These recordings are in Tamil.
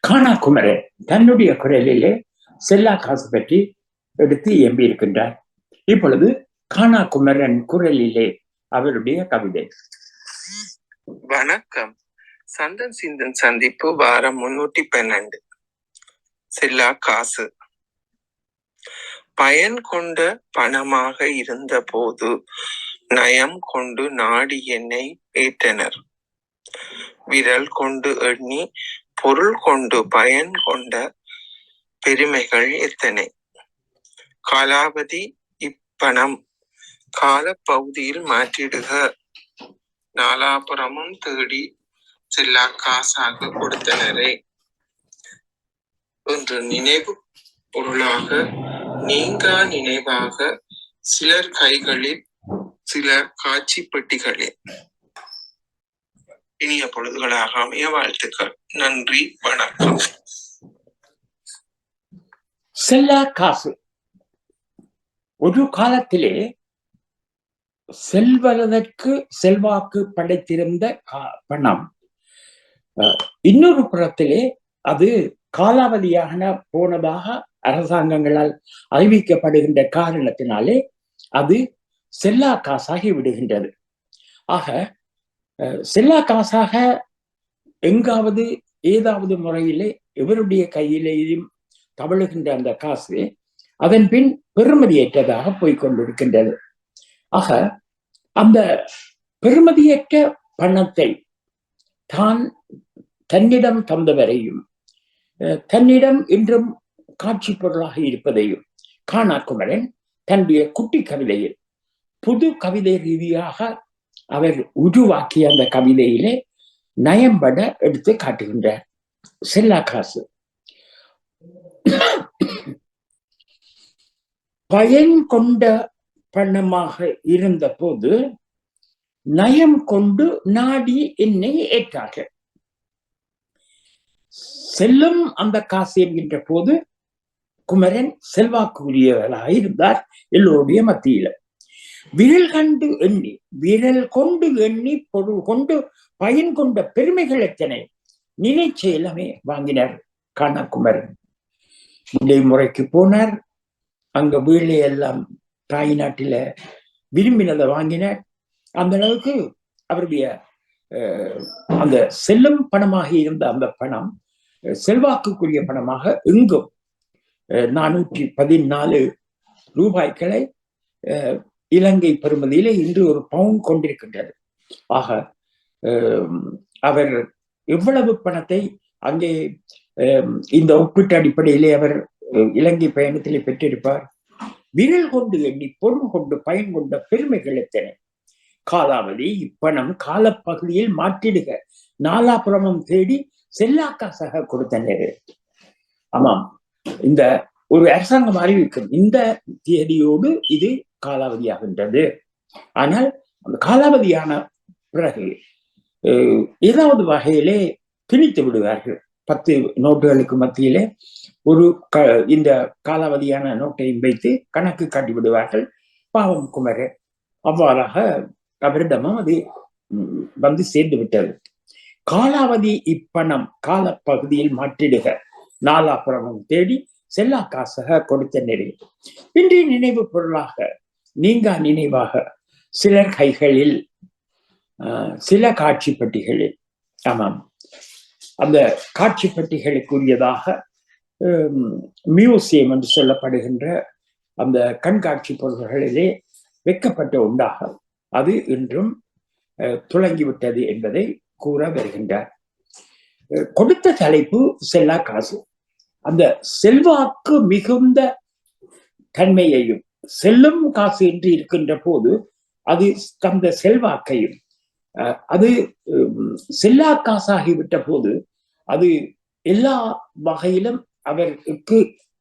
கானா குமரன் தன்னுடைய குரலிலே செல்லா காசு பற்றி எடுத்து எம்பி இருக்கின்றார் இப்பொழுது கானா குமரன் குரலிலே அவருடைய கவிதை. வணக்கம். சந்தன் சிந்தன் சந்திப்பு வாரம் முன்னூத்தி பன்னெண்டு. செல்லா காசு. பயன் கொண்ட பணமாக இருந்த போது நயம் கொண்டு நாடி என்னை ஏற்றனர். விரல் கொண்டு எண்ணி பொருள் கொண்டு பயன் கொண்ட பெருமைகள் எத்தனை? காலாவதி இப்பணம் காலப்பகுதியில் மாற்றிடுக. நாலாபுரமும் தேடி செல்லா காசாக கொடுத்தனரே. என்று நினைவு பொருளாக நீங்கா நினைவாக சிலர் கைகளில் சிலர் காட்சி பெட்டிகளில் இனிய பொழுதுகளாக அமைய வாழ்த்துக்கள். நன்றி வணக்கம். செல்லா காசு. ஒரு காலத்திலே செல்வதற்கு செல்வாக்கு படைத்திருந்த பணம். இன்னொரு புறத்திலே அது காலாவதியான போனதாக அரசாங்கங்களால் அறிவிக்கப்படுகின்ற காரணத்தினாலே அது செல்லா காசாகி விடுகின்றது. ஆக செல்லா காசாக எங்காவது ஏதாவது முறையிலே இவருடைய கையிலேயும் தவழுகின்ற அந்த காசு அதன் பின் பெருமதியற்றதாக போய்கொண்டிருக்கின்றது ஆக அந்த பெருமதியற்ற பணத்தை தான் தன்னிடம் தந்தவரையும் அஹ், தன்னிடம் இன்றும் காட்சி பொருளாக இருப்பதையும் காணாக்குமரன் தன்னுடைய குட்டி கவிதையில் புது கவிதை ரீதியாக அவர் உருவாக்கிய அந்த கவிதையிலே நயம்பட எடுத்து காட்டுகின்றார். செல்லா காசு. பயன் கொண்ட பணமாக இருந்த போது நயம் கொண்டு நாடி என்னை ஏற்றார்கள். செல்லும் அந்த காசு என்கின்ற போது குமரன் செல்வாக்குரியவர்களாக இருந்தார் எல்லோருடைய மத்தியில. விரல் கண்டு எண்ணி விரல் கொண்டு எண்ணி பொருள் கொண்டு பயன் கொண்ட பெருமைகள் எத்தனை நினைச்ச எல்லாமே வாங்கினார் காணக்குமரன் முறைக்கு போனார். அங்க வீழை எல்லாம் தாய் நாட்டில விரும்பினதை வாங்கினார். அந்த அளவுக்கு அவருடைய அஹ், அந்த செல்லும் பணமாக இருந்த அந்த பணம் செல்வாக்குக்குரிய பணமாக எங்கும் அஹ், நானூற்றி பதினாலு ரூபாய்களை இலங்கை பெறுமதியிலே இன்று ஒரு பவுன் கொண்டிருக்கின்றது. ஆக அவர் எவ்வளவு பணத்தை அங்கே அஹ், இந்த ஒப்பீட்டு அடிப்படையிலே அவர் இலங்கை பயணத்திலே பெற்றிருப்பார்? விரல் கொண்டு எண்ணி பொருள் கொண்டு பயன் கொண்ட பெருமைகள் எத்தனை? காலாவதி இப்பணம் காலப்பகுதியில் மாற்றிடுக. நாலாபுரமும் தேடி செல்லாக்காசாக கொடுத்தனர். ஆமாம் இந்த ஒரு அரசாங்கம் அறிவிக்கும் இந்த தேதியோடு இது காலாவதியாகின்றது. ஆனால் அந்த காலாவதியான பிறகு அஹ், ஏதாவது வகையிலே திணித்து விடுவார்கள். பத்து நோட்டுகளுக்கு மத்தியிலே ஒரு க இந்த காலாவதியான நோட்டையும் வைத்து கணக்கு காட்டி விடுவார்கள். பாவம் குமர அவ்வாறாக அவரிடமும் அது வந்து சேர்ந்து விட்டது. காலாவதி இப்பணம் காலப்பகுதியில் மாற்றிடுக. நாலாபுரமும் தேடி செல்லா காசாக கொடுத்த நெறி. இன்றைய நினைவு பொருளாக நீங்கா நினைவாக சிலர் கைகளில் சில காட்சி பெட்டிகளில் ஆமாம். அந்த காட்சி பெட்டிகளுக்குரியதாக ஹம், மியூசியம் என்று சொல்லப்படுகின்ற அந்த கண்காட்சி பொருள்களிலே வைக்கப்பட்ட உண்டாக அது இன்றும் அஹ், என்பதை கூற வருகின்றார். கொடுத்த தலைப்பு செல்லா காசு அந்த செல்வாக்கு மிகுந்த தன்மையையும் செல்லும் காசு என்று இருக்கின்ற போது அது தந்த செல்வாக்கையும் அஹ், அது செல்லா காசாகிவிட்ட போது அது எல்லா வகையிலும் அவருக்கு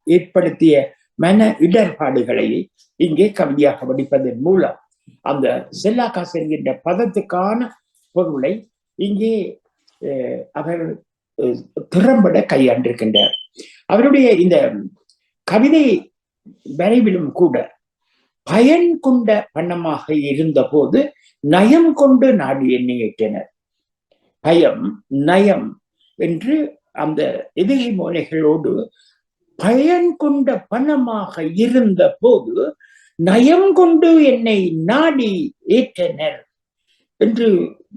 ஏற்படுத்திய மன இடர்பாடுகளை இங்கே கவிதையாக வடிப்பதன் மூலம் அந்த செல்லா காசு என்கின்ற பதத்துக்கான பொருளை இங்கே அஹ், அவர் திறம்பட கையாண்டிருக்கின்றார். அவருடைய இந்த கவிதை வரைவிலும் கூட பயன் கொண்ட வண்ணமாக இருந்தபோது நயம் கொண்டு நாடு எண்ணியிட்டனர் பயம் நயம் என்று அந்த எதிரி மோனைகளோடு பயன் கொண்ட பணமாக இருந்த போது நயம் கொண்டு என்னை நாடி ஏற்றனர் என்று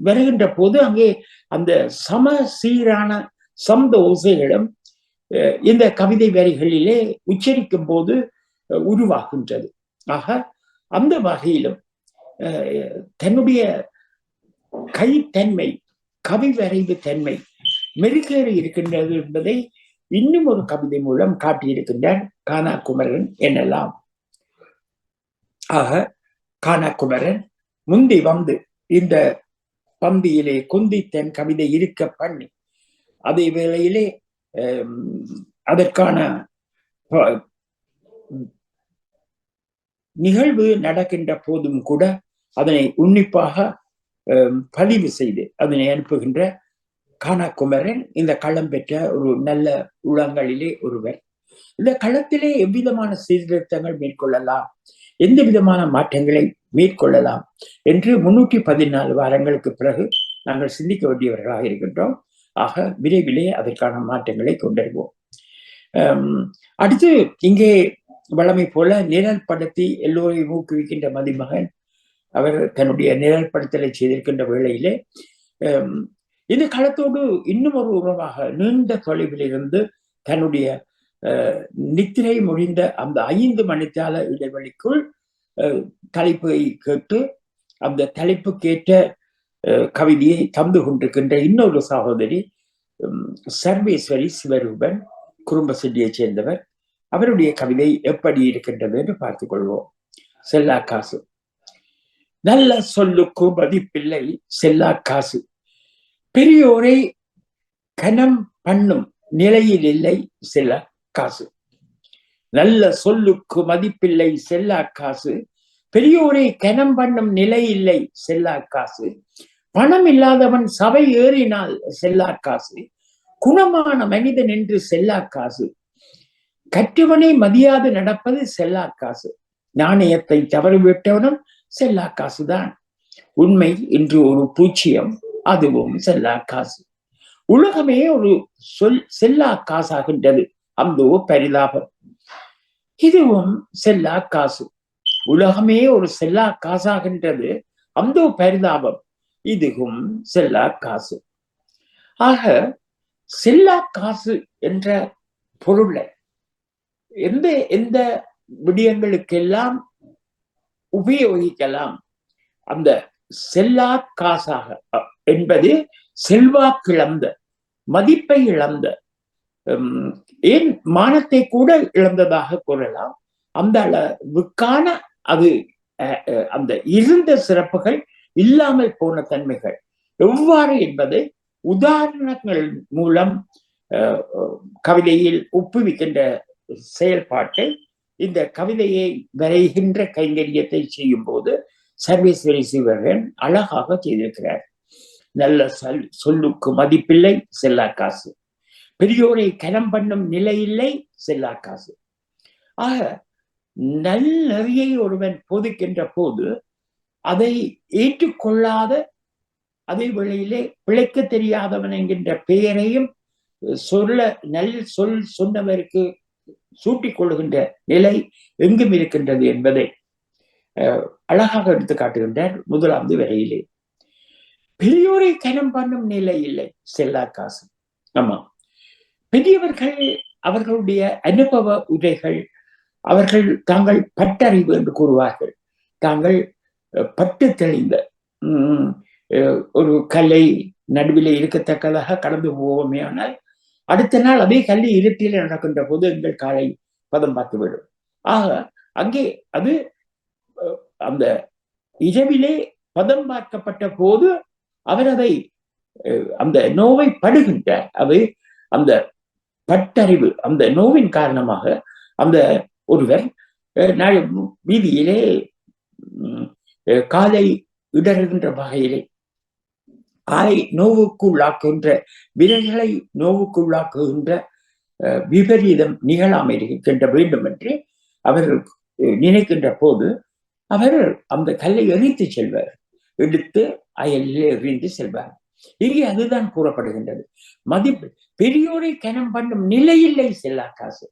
வருகின்ற போது அங்கே அந்த சம சீரான சந்த ஓசைகளும் அஹ், இந்த கவிதை வரிகளிலே உச்சரிக்கும் போது உருவாகின்றது. ஆக அந்த வகையிலும் அஹ், தன்னுடைய கைத்தன்மை கவி வரைவு தன்மை மெருகேறி இருக்கின்றது என்பதை இன்னும் ஒரு கவிதை மூலம் காட்டியிருக்கின்றார் கானா குமரன் என்னெல்லாம். ஆக கானா குமரன் முந்தி வந்து இந்த பந்தியிலே குந்தி தன் கவிதை இருக்க பண்ணி அதே வேளையிலே அதற்கான நிகழ்வு நடக்கின்ற போதும் கூட அதனை உன்னிப்பாக பதிவு செய்து அதனை அனுப்புகின்ற கானா இந்த களம் பெற்ற ஒரு நல்ல உளங்களிலே ஒருவர். இந்த களத்திலே எவ்விதமான சீர்திருத்தங்கள் மேற்கொள்ளலாம்? எந்த விதமான மாற்றங்களை மேற்கொள்ளலாம்? என்று முன்னூற்றி பதினாலு வாரங்களுக்கு பிறகு நாங்கள் சிந்திக்க வேண்டியவர்களாக இருக்கின்றோம். ஆக விரைவிலே அதற்கான மாற்றங்களை கொண்டிருவோம் அடுத்து இங்கே வளமை போல நிழல் படுத்தி எல்லோரையும் ஊக்குவிக்கின்ற மதிமகன் அவர் தன்னுடைய நிழல் படுத்தலை செய்திருக்கின்ற வேளையிலே இந்த களத்தோடு இன்னும் ஒரு உறவாக நீண்ட தொலைவில் இருந்து தன்னுடைய அஹ், நித்திரை முடிந்த அந்த ஐந்து மணித்தால இடைவெளிக்குள் அஹ், தலைப்பை கேட்டு அந்த தலைப்புக்கேற்ற கவிதையை தந்து கொண்டிருக்கின்ற இன்னொரு சகோதரி உம், சர்வேஸ்வரி சிவரூபன் குடும்ப செட்டியைச் சேர்ந்தவர். அவருடைய கவிதை எப்படி இருக்கின்றது என்று பார்த்துக் கொள்வோம் செல்லா காசு. நல்ல சொல்லுக்கு மதிப்பில்லை செல்லா காசு. பெரியோரை கனம் பண்ணும் நிலையில் இல்லை செல்லா காசு. நல்ல சொல்லுக்கு மதிப்பில்லை செல்லா காசு. பெரியோரை கனம் பண்ணும் நிலை இல்லை செல்லா காசு. பணம் இல்லாதவன் சபை ஏறினால் செல்லா காசு குணமான மனிதன் என்று செல்லா காசு. கற்றவனை மதியாது நடப்பது செல்லா காசு. நாணயத்தை தவறிவிட்டவனும் செல்லா காசுதான். உண்மை என்று ஒரு பூச்சியம் அதுவும் செல்லா காசு. உலகமே ஒரு சொல் செல்லா காசாகின்றது. அந்தோ பரிதாபம். இதுவும் செல்லா காசு. உலகமே ஒரு செல்லா காசாகின்றது. அந்தோ பரிதாபம். இதுகும் செல்லா காசு. ஆக செல்லா காசு என்ற பொருளை எந்த எந்த விடயங்களுக்கெல்லாம் உபயோகிக்கலாம்? அந்த செல்லா காசாக என்பது என்பது செல்வாக்கிழந்த மதிப்பை இழந்த ஏன் மானத்தை கூட இழந்ததாக கூறலாம். அந்த அளவுக்கான அது அஹ், அந்த இருந்த சிறப்புகள் இல்லாமல் போன தன்மைகள். எவ்வாறு என்பது உதாரணங்கள் மூலம் கவிதையில் ஒப்புவிக்கின்ற செயல்பாட்டை இந்த கவிதையை வரைகின்ற கைங்கரியத்தை செய்யும் போது சர்வேஸ்வரி சிவகன் அழகாக செய்திருக்கிறார். நல்ல சொல் சொல்லுக்கு மதிப்பில்லை செல்லா காசு. பெரியோரை கனம் பண்ணும் நிலை இல்லை செல்லா காசு. ஆக நல்லறியை ஒருவன் போதிக்கின்ற போது அதை ஏற்றுக்கொள்ளாத அதே வேளையிலே பிழைக்க தெரியாதவன் என்கின்ற பெயரையும் சொல்ல நல் சொல் சொன்னவருக்கு சூட்டிக் கொள்ளுகின்ற நிலை எங்கும் இருக்கின்றது என்பதை அஹ், அழகாக எடுத்து காட்டுகின்றார் முதலாவது வரையிலே. பெரியோரை கனம் பண்ணும் நிலை இல்லை செல்லா காசு. ஆமா. பெரியவர்கள் அவர்களுடைய அனுபவ உரைகள் அவர்கள் தாங்கள் பட்டறிவு என்று கூறுவார்கள். தாங்கள் பட்டு தெளிந்த உம், ஒரு கல்லை நடுவிலே இருக்கத்தக்கதாக கடந்து போவோமே ஆனால் அடுத்த நாள் அதே கல்வி இருட்டில் நடக்கின்ற போது எங்கள் காலை பதம் பார்த்துவிடும் ஆக அங்கே அது அந்த இரவிலே பதம் பார்க்கப்பட்ட போது அவர் அதை அஹ், அந்த நோவை படுகின்ற அது அந்த பட்டறிவு அந்த நோவின் காரணமாக அந்த ஒருவர் வீதியிலே உம், காலை இடறுகின்ற வகையிலே காலை நோவுக்குள்ளாக்குகின்ற விரல்களை நோவுக்குள்ளாக்குகின்ற அஹ், விபரீதம் நிகழாமல் இருக்கின்ற வேண்டும் என்று அவர் நினைக்கின்ற போது அவர் அந்த கல்லை எரித்து செல்வார். எடுத்து அயலில் எறிந்து செல்வார். இங்கே அதுதான் கூறப்படுகின்றது. மதிப்பு பெரியோரை கனம் பண்ணும் நிலையில்லை செல்லா காசு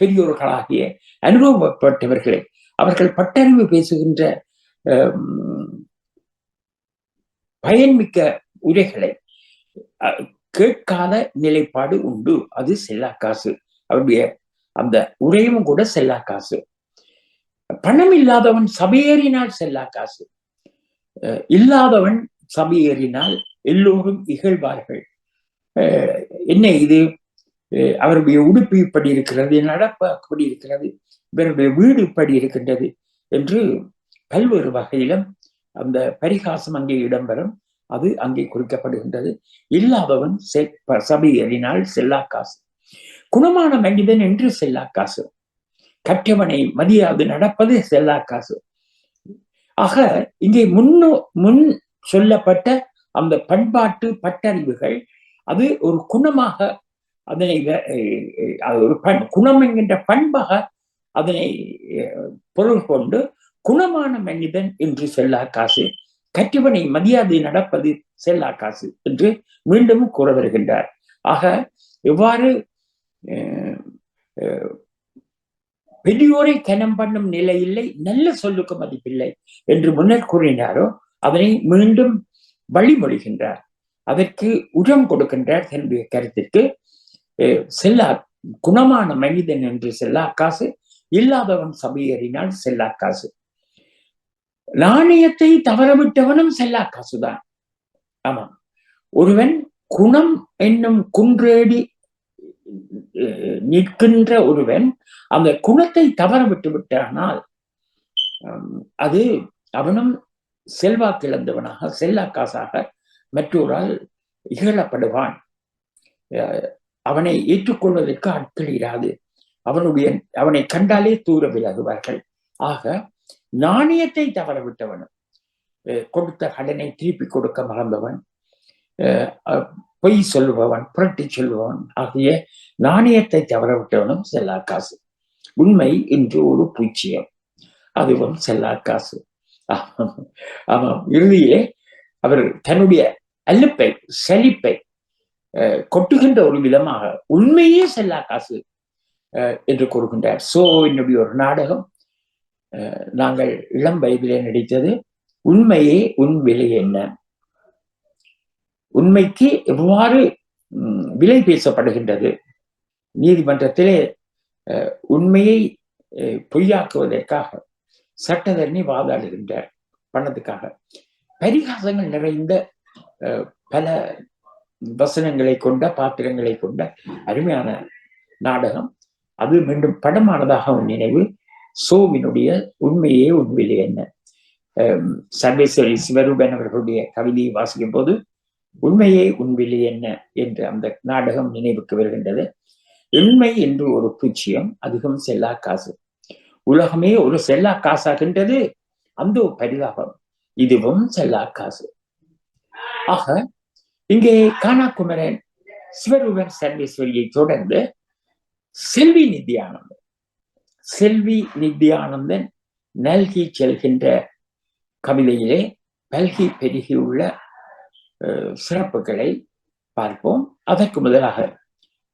பெரியோர்களாகிய அனுபவப்பட்டவர்களை அவர்கள் பட்டறிவு பேசுகின்ற பயன்மிக்க உரைகளை கேட்காத நிலைப்பாடு உண்டு. அது செல்லா காசு. அவருடைய அந்த உரையும் கூட செல்லா காசு. பணம் இல்லாதவன் சபையேறினால் செல்லா காசு. அஹ், இல்லாதவன் சபையேறினால் எல்லோரும் இகழ்வார்கள். அஹ், என்ன இது? அஹ், அவருடைய உடுப்பு இப்படி இருக்கிறது நடப்பு அப்படி இருக்கிறது இவருடைய வீடு இப்படி இருக்கின்றது என்று பல்வேறு வகையிலும் அந்த பரிகாசம் அங்கே இடம்பெறும். அது அங்கே குறிக்கப்படுகின்றது. இல்லாதவன் செ- ப- செல்லாக்காசு செல்லா காசு குணமான மனிதன் என்று செல்லா காசு கற்றவனை மதியாது நடப்பது செல்லா காசு ஆக இங்கே முன்னோ முன் சொல்லப்பட்ட அந்த பண்பாட்டு பட்டறிவுகள் அது ஒரு குணமாக அதனை அது ஒரு பண் குணம் என்கின்ற பண்பாக அதனை அஹ், பொருள் கொண்டு குணமான மனிதன் என்று செல்லா காசு கற்றவனை மதியாதை நடப்பது செல்லா காசு என்று மீண்டும் கூற வருகின்றார். ஆக எவ்வாறு பெரியோரை கனம் பண்ணும் நிலை இல்லை நல்ல சொல்லுக்கு மதிப்பில்லை என்று முன்னர் கூறினாரோ அதனை மீண்டும் வழிமொழிகின்றார். அதற்கு உரம் கொடுக்கின்றார் தன்னுடைய கருத்திற்கு. செல்லா குணமான மனிதன் என்று செல்லா காசு இல்லாதவன் சபையேறினால் செல்லா காசு நாணயத்தை தவறவிட்டவனும் செல்லா காசுதான் ஆமா. ஒருவன் குணம் என்னும் குன்றேடி நிற்கின்ற ஒருவன் அந்த குணத்தை தவற விட்டு விட்டானால் அது அவனும் செல்வாக்கிழந்தவனாக செல்லா காசாக மற்றொரால் இகழப்படுவான். அஹ், அவனை ஏற்றுக்கொள்வதற்கு ஆட்கள் இராது. அவனுடைய அவனை கண்டாலே தூர விலகுவார்கள் ஆக நாணயத்தை தவற விட்டவனும் கொடுத்த கடனை திருப்பி கொடுக்க மறந்தவன் அஹ், பொய் சொல்பவன் புரட்டி சொல்பவன் ஆகிய நாணயத்தை தவற விட்டவனும் செல்லா காசு உண்மை என்று ஒரு பூச்சியம். அதுவும் செல்லா காசு ஆமாம். இறுதியிலே அவர் தன்னுடைய அலுப்பை செழிப்பை அஹ், கொட்டுகின்ற ஒரு விதமாக உண்மையே செல்லா காசு அஹ், என்று கூறுகின்றார். சோ என்னுடைய ஒரு நாடகம் நாங்கள் இளம் வயதிலே நடித்தது உண்மையே உன் விலை என்ன? உண்மைக்கு எவ்வாறு விலை பேசப்படுகின்றது? நீதிமன்றத்திலே உண்மையை பொய்யாக்குவதற்காக சட்டத்தரணி வாதாடுகின்றார் பணத்துக்காக பரிகாசங்கள் நிறைந்த அஹ், பல வசனங்களை கொண்ட பாத்திரங்களை கொண்ட அருமையான நாடகம். அது மீண்டும் படமானதாக உன் நினைவு. சோவினுடைய உண்மையே உண்மையிலே என்ன? அஹ், சர்வேஸ்வரி சிவரூபன் அவர்களுடைய கவிதையை வாசிக்கும் போது உண்மையே உண்மையிலே என்ன என்று அந்த நாடகம் நினைவுக்கு வருகின்றது. உண்மை என்று ஒரு பூச்சியம் அதிகம் செல்லா காசு. உலகமே ஒரு செல்லா காசாகின்றது. அந்த பரிதாபம். இதுவும் செல்லா காசு. ஆக இங்கே காணாக்குமரன் சிவரூபன் சர்வேஸ்வரியை தொடர்ந்து செல்வி நித்யானந்தன் செல்வி நித்யானந்தன் நல்கி செல்கின்ற கவிதையிலே பல்கி பெருகியுள்ள சிறப்புகளை பார்ப்போம். அதற்கு முதலாக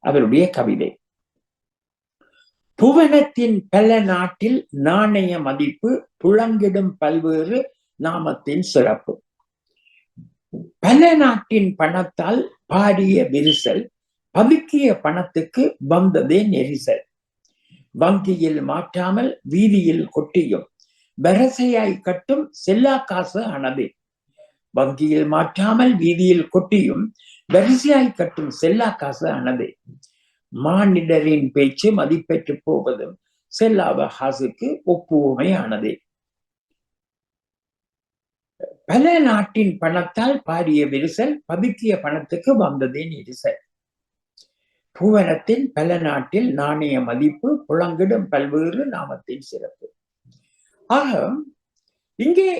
அவருடைய கவிதை. புவனத்தின் பல நாட்டில் நாணய மதிப்பு புழங்கிடும் பல்வேறு நாமத்தின் சிறப்பு. பல நாட்டின் பணத்தால் பாரிய விரிசல் பதுக்கிய பணத்துக்கு வந்ததே நெரிசல். வங்கியில் மாற்றாமல் வீதியில் கொட்டியும். வரிசையாய் கட்டும் செல்லா காசு அனது வங்கியில் மாற்றாமல் வீதியில் கொட்டியும் வரிசையாய் கட்டும் செல்லா காசு அனது மானிடரின் பேச்சு மதிப்பெற்று போவதும் செல்லாவ ஹாசுக்கு ஒப்புவமையானது பல நாட்டின் பணத்தால் பாரிய விரிசல் பதுக்கிய பணத்துக்கு வந்ததே நெரிசல் பூவனத்தின் பல நாட்டில் நாணய மதிப்பு புழங்கிடும் பல்வேறு நாமத்தின் சிறப்பு. ஆக இங்கே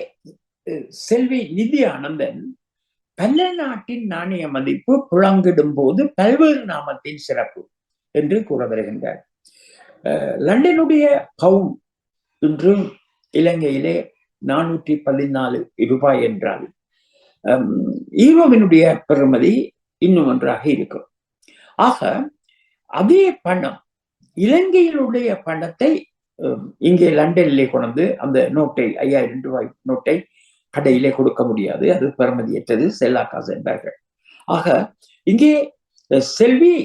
செல்வி நிதி ஆனந்தன் பல்ல நாட்டின் நாணய மதிப்பு புழங்கிடும் போது பல்வேறு நாமத்தின் சிறப்பு என்று கூற வருகின்றார். அஹ், லண்டனுடைய பவுன் இன்று இலங்கையிலே நானூற்றி பதினாலு ரூபாய் என்றால் ஈரோவினுடைய பெறுமதி இன்னும் ஒன்றாக இருக்கும். ஆக அதே பணம் இலங்கையிலுடைய பணத்தை இங்கே லண்டனிலே கொண்டு அந்த நோட்டை ஐயாயிரம் ரூபாய் நோட்டை கடையிலே கொடுக்க முடியாது. அது பெறுமதியற்றது செல்லா காசு என்பார்கள். ஆக இங்கே செல்வி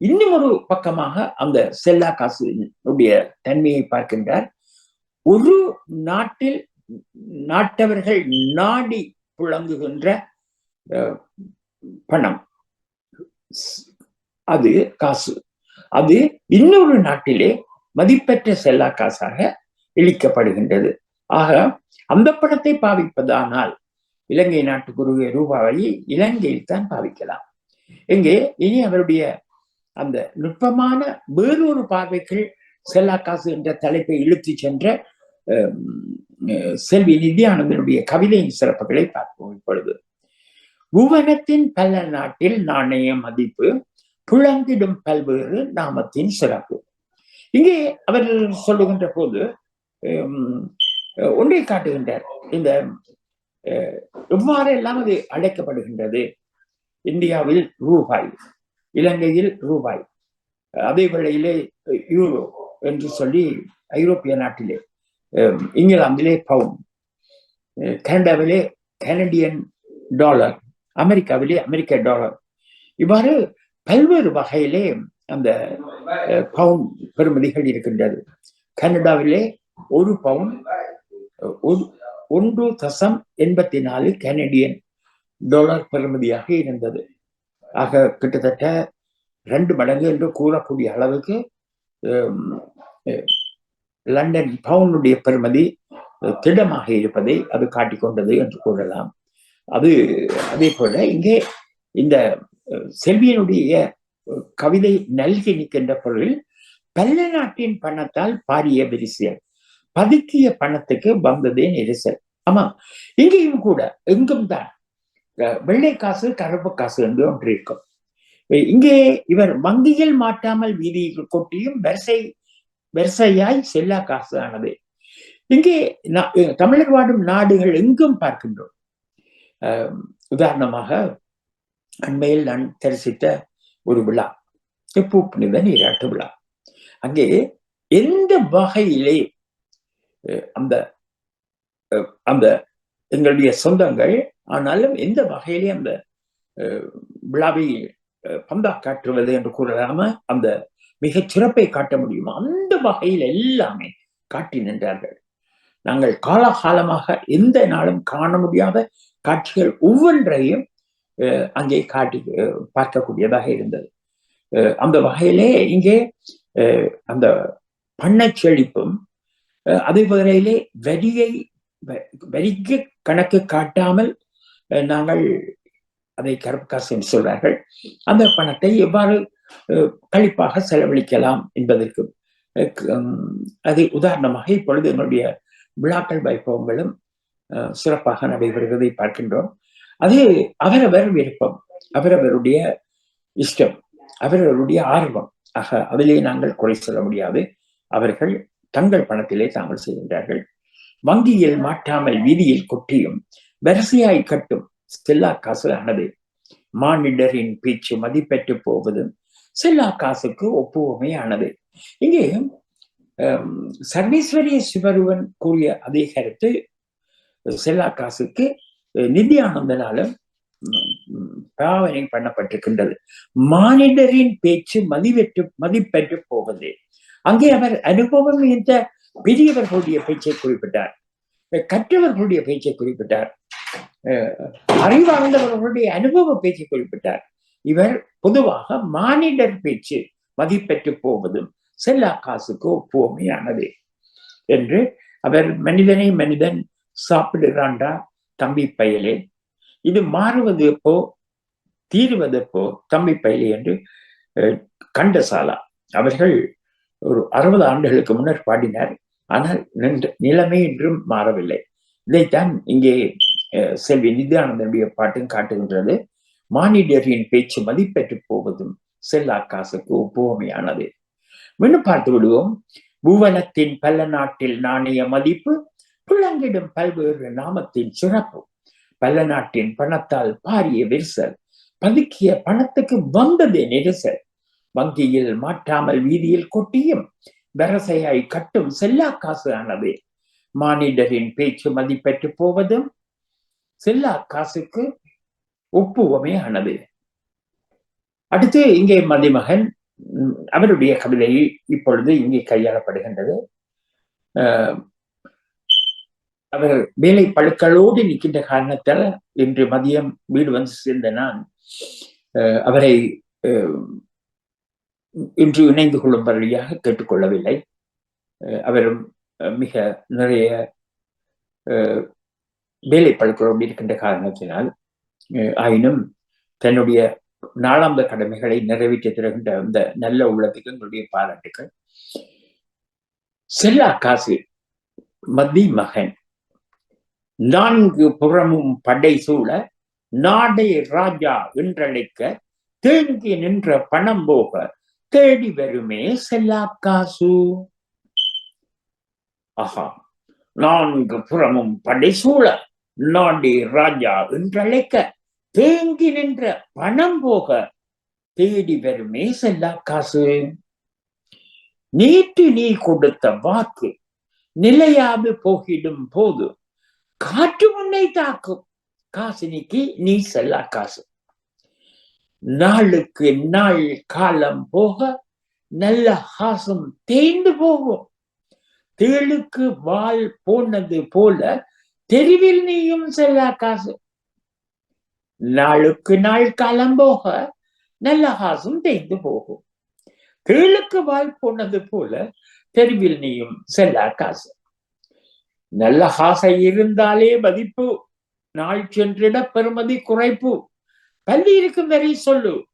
இன்னும் ஒரு பக்கமாக அந்த செல்லாகாசுடைய தன்மையை பார்க்கின்றார். ஒரு நாட்டில் நாட்டவர்கள் நாடி புழங்குகின்ற பணம். அது காசு. அது இன்னொரு நாட்டிலே மதிப்பெற்ற செல்லா காசாக இழிக்கப்படுகின்றது. ஆக அந்த பணத்தை பாவிப்பதானால் இலங்கை நாட்டுக்குரிய ரூபாவை இலங்கையில் தான் பாவிக்கலாம். இங்கே இனி அவருடைய அந்த நுட்பமான வேறொரு பார்வைகள் செல்லா காசு என்ற தலைப்பை இழுத்து சென்ற செல்வி நித்யானந்தனுடைய கவிதையின் சிறப்புகளை பார்ப்போம் இப்பொழுது. புவனத்தின் பல நாட்டில் நாணய மதிப்பு புழங்கிடும் பல்வேறு நாமத்தின் சிறப்பு. இங்கே அவர் சொல்லுகின்ற போது ஒன்றை காட்டுகின்றார். இந்த எவ்வாறெல்லாம் அது அழைக்கப்படுகின்றது? இந்தியாவில் ரூபாய் இலங்கையில் ரூபாய் அதே வேளையிலே யூரோ என்று சொல்லி ஐரோப்பிய நாட்டிலே இங்கிலாந்திலே பவுன் கனடாவிலே கனடியன் டாலர் அமெரிக்காவிலே அமெரிக்க டாலர். இவ்வாறு பல்வேறு வகையிலே அந்த பவுன் பெறுமதிகள் இருக்கின்றது. கனடாவிலே ஒரு பவுன் ஒன்று தசம் எண்பத்தி நாலு கனடியன் டாலர் பெறுமதியாக இருந்தது. ஆக கிட்டத்தட்ட ரெண்டு மடங்கு என்று கூறக்கூடிய அளவுக்கு லண்டன் பவுனுடைய பெறுமதி திடமாக இருப்பதை அது காட்டிக்கொண்டது என்று கூறலாம். அது அதே போல இங்கே இந்த செல்வியனுடைய கவிதை நல்கி நிற்கின்ற பொருளில் பல்ல நாட்டின் பணத்தால் பாரிய விரிசியல் பதுக்கிய பணத்துக்கு வந்ததே நெரிசல். ஆமா இங்கேயும் கூட எங்கும் தான் வெள்ளை காசு கருப்பு காசு என்று ஒன்று இருக்கும். இங்கே இவர் வங்கியில் மாட்டாமல் வீதியில் கொட்டியும் வரிசை வரிசையாய் செல்லா காசு ஆனது இங்கே தமிழர் வாடும் நாடுகள் எங்கும் பார்க்கின்றோம். உதாரணமாக அண்மையில் நான் தரிசித்த ஒரு விழா பூ புனித நீராட்டு விழா. அங்கே எந்த வகையிலே அந்த அந்த எங்களுடைய சொந்தங்கள் ஆனாலும் எந்த வகையிலே அந்த விழாவை பந்தா காட்டுவது என்று கூறலாம அந்த மிகச் சிறப்பை காட்ட முடியுமா அந்த வகையில் எல்லாமே காட்டி நின்றார்கள். நாங்கள் காலகாலமாக எந்த நாளும் காண முடியாத காட்சிகள் ஒவ்வொன்றையும் அங்கே காட்டி பார்க்கக்கூடியதாக இருந்தது. அந்த வகையிலே இங்கே அந்த பண்ணை செழிப்பும் அதே வகையிலே வரியை வரிக்கு கணக்கு காட்டாமல் நாங்கள் அதை கரப்காசன் என்று சொல்றார்கள் அந்த பணத்தை எவ்வாறு கழிப்பாக செலவழிக்கலாம் என்பதற்கு அது உதாரணமாக இப்பொழுது எங்களுடைய விழாக்கள் வைபவங்களும் சிறப்பாக நடைபெறுவதை பார்க்கின்றோம். அது அவரவர் விருப்பம் அவரவருடைய இஷ்டம் அவரவருடைய ஆர்வம். ஆக அதிலே நாங்கள் குறை சொல்ல முடியாது. அவர்கள் தங்கள் பணத்திலே தாங்கள் செய்கின்றார்கள். வங்கியில் மாட்டாமல் வீதியில் கொட்டியும் வரிசையாய் கட்டும் செல்லா காசு ஆனது மானிடரின் பேச்சு மதிப்பெற்று போவதும் செல்லா காசுக்கு ஒப்புவமே ஆனது இங்கே சர்வேஸ்வரிய சிவருவன் கூறிய அதே கருத்து செல்லா காசுக்கு நிதி ஆனந்தனால பாவனை பண்ணப்பட்டிருக்கின்றது. மானிடரின் பேச்சு மதிவெற்று மதிப்பெற்று போவது. அங்கே அவர் அனுபவம் மிகுந்த பெரியவர்களுடைய பேச்சை குறிப்பிட்டார். கற்றவர்களுடைய பேச்சை குறிப்பிட்டார். அறிவார்ந்தவர்களுடைய அனுபவ பேச்சை குறிப்பிட்டார். இவர் பொதுவாக மானிடர் பேச்சு மதிப்பெற்று போவதும் செல்லா காசுக்கு ஒப்புவமையானது என்று அவர் மனிதனை மனிதன் சாப்பிடுறாண்டா தம்பி பயலே இது மாறுவது எப்போ தீருவது எப்போ தம்பி பயலே என்று கண்டசாலா. அவர்கள் ஒரு அறுபது ஆண்டுகளுக்கு முன்னர் பாடினார். ஆனால் நிலைமை இன்றும் மாறவில்லை. இதைத்தான் இங்கே செல்வி நித்யானந்தனுடைய பாட்டும் காட்டுகின்றது. மானிடரின் பேச்சு மதிப்பெற்று போவதும் செல்லா காசுக்கு ஒப்புவமையானது மீண்டும் பார்த்து விடுவோம். பூவனத்தின் பல நாட்டில் நாணய மதிப்பு புழங்கிடும் பல்வேறு நாமத்தின் சிறப்பு. பல நாட்டின் பணத்தால் பாரிய விரிசல். பதுக்கிய பணத்துக்கு வந்ததே நெரிசல். வங்கியில் மாற்றாமல் வீதியில் கொட்டியும் வரசையாய் கட்டும் செல்லா காசு ஆனது. மானிடரின் பேச்சு மதிப்பெற்று போவதும் செல்லா காசுக்கு ஒப்புவமே ஆனது. அடுத்து இங்கே மதிமகன் அவருடைய கவிதை இப்பொழுது இங்கே கையாளப்படுகின்றது. அவர்கள் அவர் வேலை பழுக்களோடு நிற்கின்ற காரணத்தால் இன்று மதியம் வீடு வந்து சேர்ந்த நான் அஹ், அவரை இன்று இணைந்து கொள்ளும் வழியாக கேட்டுக்கொள்ளவில்லை. அஹ், அவரும் மிக நிறைய வேலை பழுக்களோடு இருக்கின்ற காரணத்தினால் அஹ், ஆயினும் தன்னுடைய நாளாந்த கடமைகளை நிறைவேற்றி தருகின்ற அந்த நல்ல உள்ளத்துக்கு எங்களுடைய பாராட்டுகள். செல்லா காசு மதி மகன் நான்கு புறமும் படை சூழ நாடே ராஜா என்றழைக்க தேங்கி நின்ற பணம் போக தேடி வருமே செல்லா காசு. ஆஹா நான்கு புறமும் படை சூழ நாடே ராஜா என்றழைக்க தேங்கி நின்ற பணம் போக தேடி வருமே செல்லா காசு. நேற்று நீ கொடுத்த வாக்கு நிலையாது போகிடும் போது காற்று உன்னை தாக்கும். காசினிக்கு நீ செல்லா காசு. நாளுக்கு நாள் காலம் போக நல்ல ஹாசம் தேய்ந்து போகும். தேளுக்கு வால் போனது போல தெருவில் நீயும் செல்லா காசு. நாளுக்கு நாள் காலம் போக நல்ல ஹாசம் தேய்ந்து போகும். தேளுக்கு வால் போனது போல தெருவில் நீயும் செல்லா காசு. நல்ல ஆசை இருந்தாலே மதிப்பு நாள் சென்றிட பெருமதி குறைப்பு. பள்ளி இருக்கும் வரை சொல்லு.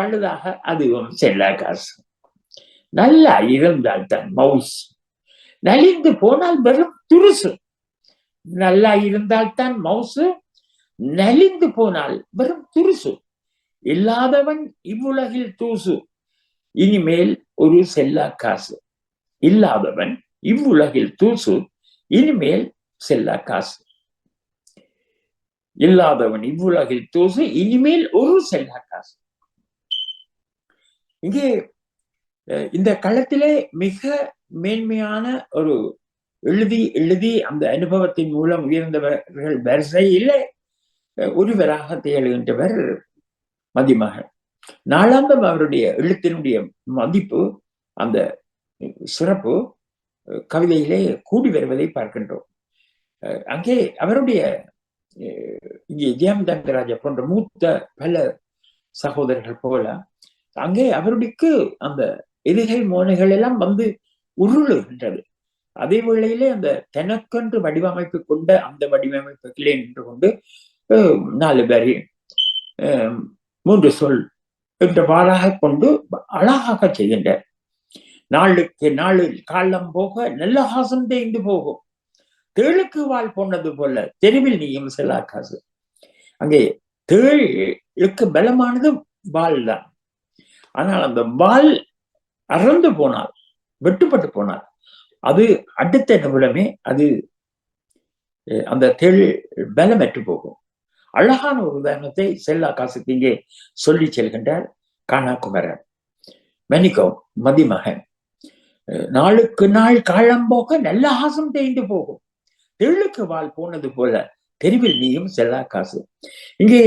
பழுதாக அதுவும் செல்லா காசு. நல்லா இருந்தால் தான் மவுஸ் நலிந்து போனால் வெறும் துருசு. நல்லா இருந்தால் தான் மவுசு. நலிந்து போனால் வெறும் துருசு. இல்லாதவன் இவ்வுலகில் தூசு. இனிமேல் ஒரு செல்லா காசு. இல்லாதவன் இவ்வுலகில் தூசு. இனிமேல் செல்லா காசு. இல்லாதவன் இவ்வுலகில் தூசு இனிமேல் ஒரு செல்ல காசு. இங்கே இந்த களத்திலே மிக மேன்மையான ஒரு எழுதி எழுதி அந்த அனுபவத்தின் மூலம் உயர்ந்தவர்கள் வரிசையிலே ஒருவராக திகழ்கின்றவர் மதிமகள் நாளாந்தம் அவருடைய எழுத்தினுடைய மதிப்பு அந்த சிறப்பு கவிதையிலே கூடி வருவதை பார்க்கின்றோம். அஹ், அங்கே அவருடைய அஹ், இங்கே ஜெயமதங்கராஜா போன்ற மூத்த பல சகோதரர்கள் போல அங்கே அவருடைக்கு அந்த எதிகை மோனைகள் எல்லாம் வந்து உருளுகின்றது. அதே வேளையிலே அந்த தனக்கென்று வடிவமைப்பு கொண்ட அந்த வடிவமைப்புகளே நின்று கொண்டு நாலு பேரி மூன்று சொல் என்ற என்றவாறாக கொண்டு அழகாக செய்கின்றார். நாளுக்கு நாளில் காலம் போக நல்ல ஹாசம் தேய்ந்து போகும். தேளுக்கு வாழ் போனது போல தெருவில் நீயும் செல்லா காசு. அங்கே தேளுக்கு பலமானது வால் தான். ஆனால் அந்த வால் அறந்து போனால் வெட்டுப்பட்டு போனால் அது அடுத்த நிமிடமே அது அந்த தேள் பலமற்று போகும். அழகான ஒரு உதாரணத்தை செல்லா காசுக்கு இங்கே சொல்லி செல்கின்றார் காணா குமரன் மன்னிக்கோ மதிமகன். நாளுக்கு நாள் காலம் போக நல்ல ஆசம் தேய்ந்து போகும். தெழுக்கு வால் போனது போல தெருவில் நீயும் செல்லா காசு. இங்கே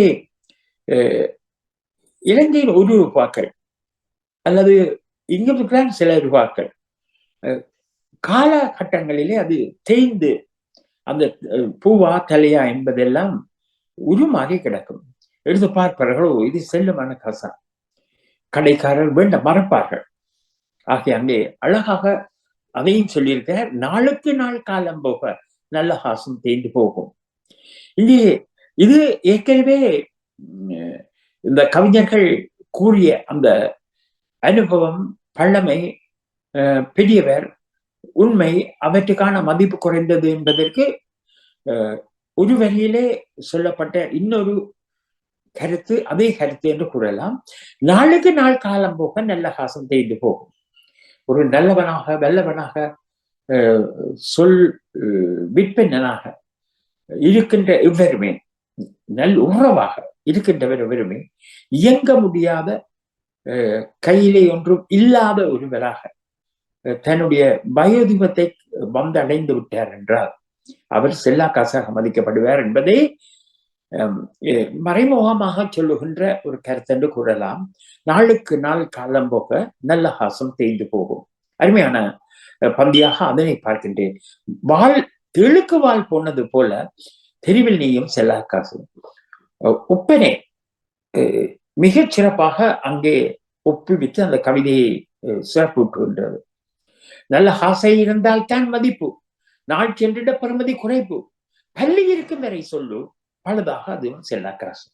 இலங்கையில் ஒரு ரூபாக்கள் அல்லது இங்க இருக்கிற சில ரூபாக்கள். காலகட்டங்களிலே அது தேய்ந்து அந்த பூவா தலையா என்பதெல்லாம் உருமாறி கிடக்கும். எடுத்து பார்ப்பார்களோ இது செல்லுமான காசா. கடைக்காரர் வேண்ட மறப்பார்கள். ஆகிய அங்கே அழகாக அதையும் சொல்லியிருக்கிறார் நாளுக்கு நாள் காலம் போக நல்ல ஹாசம் தேய்ந்து போகும். இங்கே இது ஏற்கனவே இந்த கவிஞர்கள் கூறிய அந்த அனுபவம் பழமை அஹ், பெரியவர் உண்மை அவற்றுக்கான மதிப்பு குறைந்தது என்பதற்கு ஒரு வரியிலே சொல்லப்பட்ட இன்னொரு கருத்து அதே கருத்து என்று கூறலாம். நாளுக்கு நாள் காலம் போக நல்ல ஹாசம் தேய்ந்து போகும். ஒரு நல்லவனாக வல்லவனாக அஹ், சொல் அஹ், விற்பனனாக இருக்கின்ற இவ்வருமே நல் உறவாக இருக்கின்றவருமே இயங்க முடியாத அஹ், கையிலே ஒன்றும் இல்லாத ஒருவராக அஹ், தன்னுடைய வயோதிபத்தை வந்தடைந்து விட்டார் என்றால் அவர் செல்லா காசாக மதிக்கப்படுவார் என்பதே மறைமுகமாக சொல்லுகின்ற ஒரு கருத்தென்று கூறலாம். நாளுக்கு நாள் காலம் போக நல்ல ஹாசம் தேய்ந்து போகும். அருமையான பந்தியாக அதனை பார்க்கின்றேன். வாள் தெழுக்கு வாள் போனது போல தெருவில் நீயும் செல்லா காசு ஒப்பனை அஹ், மிகச் சிறப்பாக அங்கே ஒப்புவித்து அந்த கவிதையை அஹ், சிறப்புற்றுகின்றது. நல்ல ஆசை இருந்தால் தான் மதிப்பு. நாள் சென்றிட பெருமதி குறைப்பு. பள்ளி இருக்கும் வரை சொல்லு. பழுதாக அதுவும் செல்லா காசு